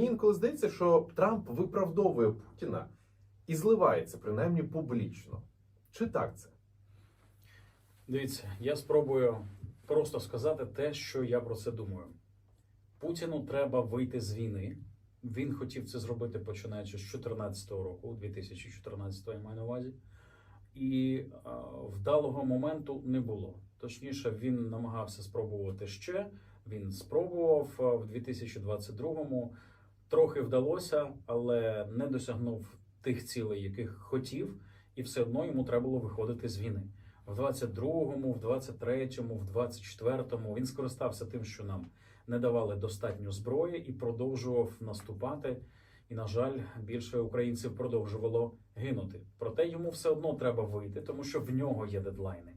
Мені інколи здається, що Трамп виправдовує Путіна і зливається принаймні публічно. Чи так це? Дивіться, я спробую просто сказати те, що я про це думаю. Путіну треба вийти з війни. Він хотів це зробити починаючи з 2014 року, 2014 я маю на увазі. І а, вдалого моменту не було. Точніше, він намагався спробувати ще. Він спробував в 2022-му. Трохи вдалося, але не досягнув тих цілей, яких хотів, і все одно йому треба було виходити з війни. В 22-му, в 23-му, в 24-му він скористався тим, що нам не давали достатньо зброї і продовжував наступати. І, на жаль, більше українців продовжувало гинути. Проте йому все одно треба вийти, тому що в нього є дедлайни.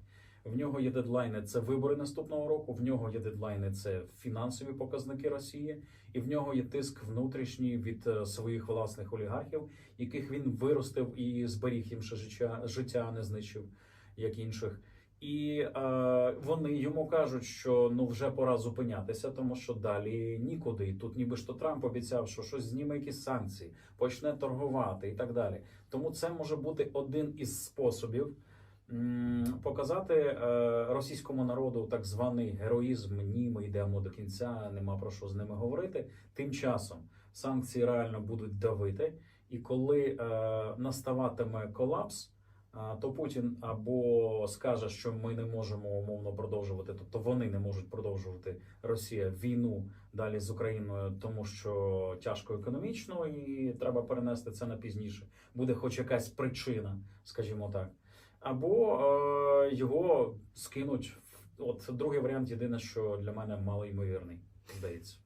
В нього є дедлайни це вибори наступного року. В нього є дедлайни це фінансові показники Росії, і в нього є тиск внутрішній від е, своїх власних олігархів, яких він виростив і зберіг їм ще життя, життя не знищив, як інших. І е, вони йому кажуть, що ну вже пора зупинятися, тому що далі нікуди. Тут, ніби то Трамп обіцяв, що щось зніме якісь санкції, почне торгувати і так далі. Тому це може бути один із способів показати е, російському народу так званий героїзм. Ні, ми йдемо до кінця, нема про що з ними говорити. Тим часом санкції реально будуть давити, і коли е, наставатиме колапс. А, то Путін або скаже, що ми не можемо умовно продовжувати, тобто вони не можуть продовжувати Росія війну далі з Україною, тому що тяжко економічно, і треба перенести це на пізніше. Буде хоч якась причина, скажімо так, або е, його скинуть. От другий варіант, єдине, що для мене малоймовірний, здається.